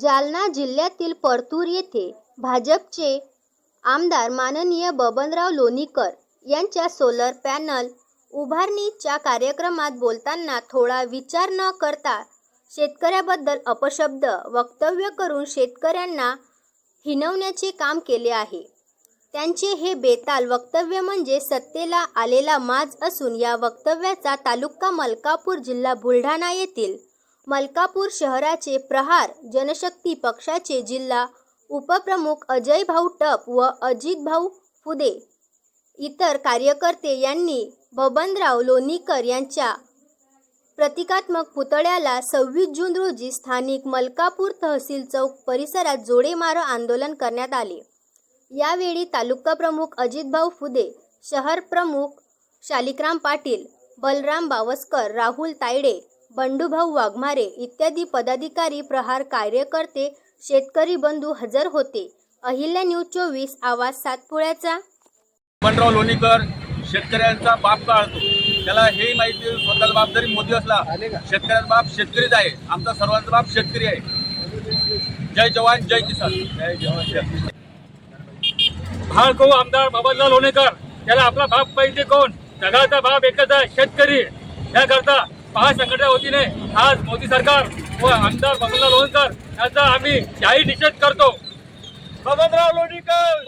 जालना जिल्ह्यातील परतूर येथे भाजपचे आमदार माननीय बबनराव लोणीकर यांच्या सोलर पॅनल उभारणीच्या कार्यक्रमात बोलताना थोडा विचार न करता शेतकऱ्याबद्दल अपशब्द वक्तव्य करून शेतकऱ्यांना हिनवण्याचे काम केले आहे. त्यांचे हे बेताल वक्तव्य म्हणजे सत्तेला आलेला माज असून या वक्तव्याचा तालुका मलकापूर जिल्हा बुलढाणा येथील मलकापूर शहराचे प्रहार जनशक्ती पक्षाचे जिल्हा उपप्रमुख अजय भाऊ टप व अजित भाऊ फुदे. इतर कार्यकर्ते यांनी बबनराव लोणीकर यांच्या प्रतिकात्मक पुतळ्याला सव्वीस जून रोजी स्थानिक मलकापूर तहसील चौक परिसरात जोडेमार आंदोलन करण्यात आले. यावेळी तालुका प्रमुख अजितभाऊ फुदे शहर प्रमुख शालिक्राम पाटील बलराम बावस्कर राहुल तायडे बंडूभाऊ वाघमारे इत्यादी पदाधिकारी प्रहार कार्यकर्ते शेतकरी बंधू हजर होते. अहिल्या न्यूज चोवीस आवाज सातपुड्याचा. बबनराव लोणीकर शेतकऱ्यांचा बाप काढतो त्याला हे माहिती स्वतःला बाप जरी मोदी असला शेतकऱ्यांचा बाप शेतकरीच आहे. आमचा सर्वांचा बाप शेतकरी आहे. जय जवान जय किसान. जय जवान किसान. भाळको आमदार बाबासाहेब लोणेकर त्याला आपला बाप पाहिजे कोण? जगाचा बाप एकच आहे शेतकरी. याकरता पहा संघटना वतीने आज मोदी सरकार व आमदार बाबासाहेब लोणकर याचा आम्ही जाहीर निषेध करतो. बबनराव लोणीकर!